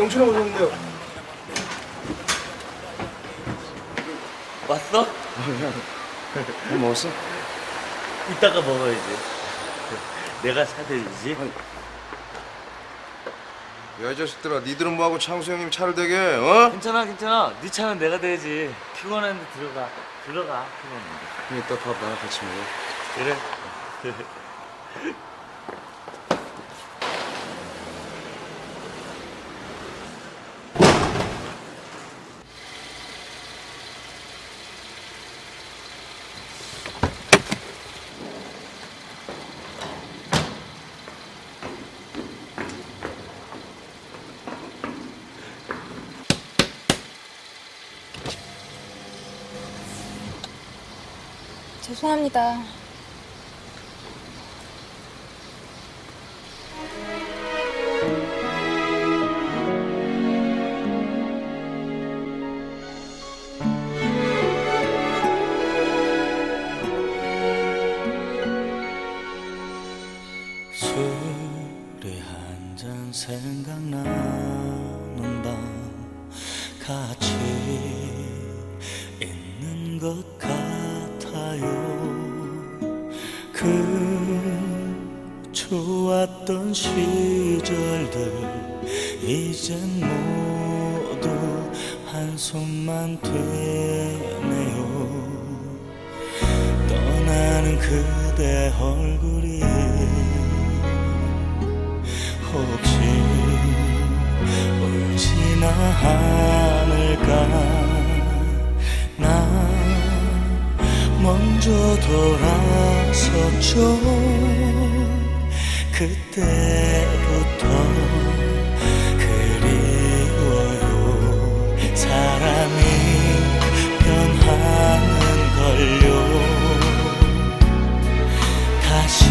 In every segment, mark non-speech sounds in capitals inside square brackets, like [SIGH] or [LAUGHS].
영춘아 오셨는데요. 왔어? 뭐 먹었어? 이따가 먹어야지. 내가 사드리지. 야, 이 자식들아, 니들은 뭐하고 창수 형님 차를 대게, 어? 괜찮아, 괜찮아. 네 차는 내가 대야지. 피곤한데 들어가. 들어가. 피곤한데. 이따 밥 나랑 같이 먹어. 그래. [LAUGHS] [LAUGHS] 죄송합니다. 술이 한잔 생각나는 밤 같이 있는 것 같아 좋았던 시절들. 이젠 모두 한숨만 되네요. 떠나는 그대 얼굴이 혹시 울지나 않을까? 나 먼저 돌아섰죠 그때부터 그리워요. 사람이 변하는 걸요. 다시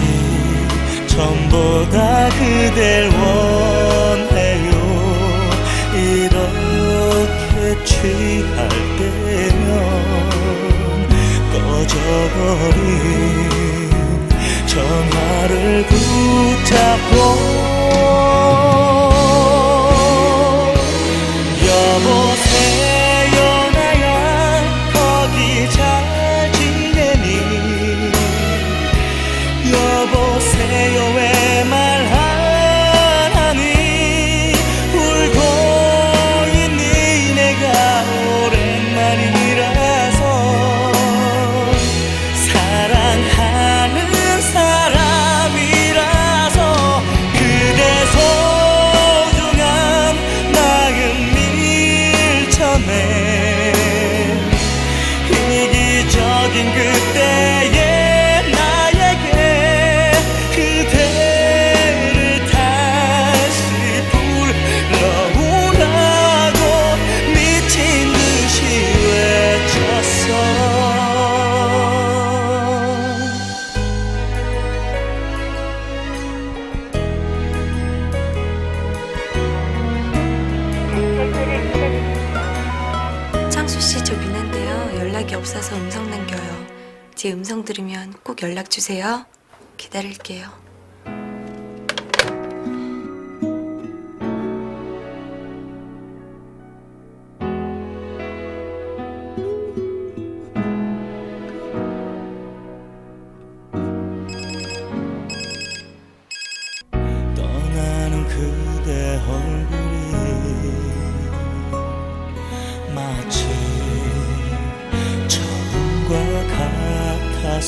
전보다 그댈 원 음성 남겨요. 제 음성 들으면 꼭 연락 주세요. 기다릴게요.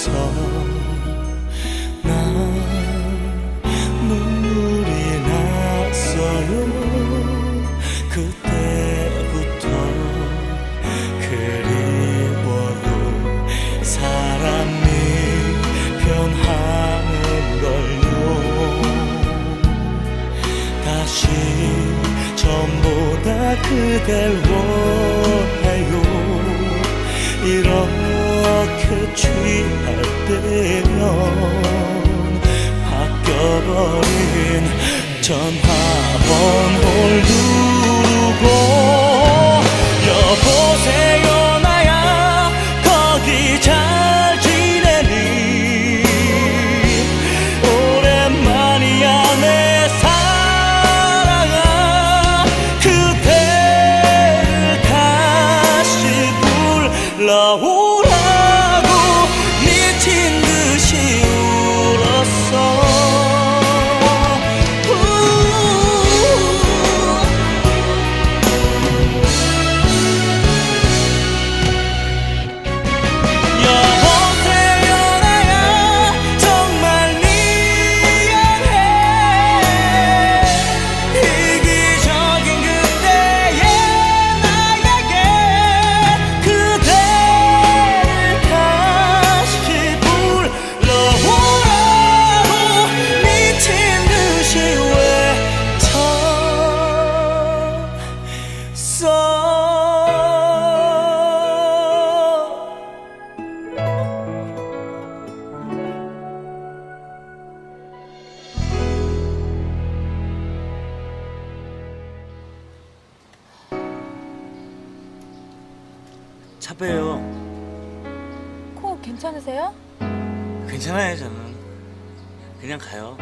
나 눈물이 났어요. 그때부터 그리워요 사람이 변하는 걸요. 다시 전보다 그댈 원 이렇게 취할 때면 바뀌어버린 전화번호를 있어. 차 빼요. 코 괜찮으세요? 괜찮아요 저는. 그냥 가요.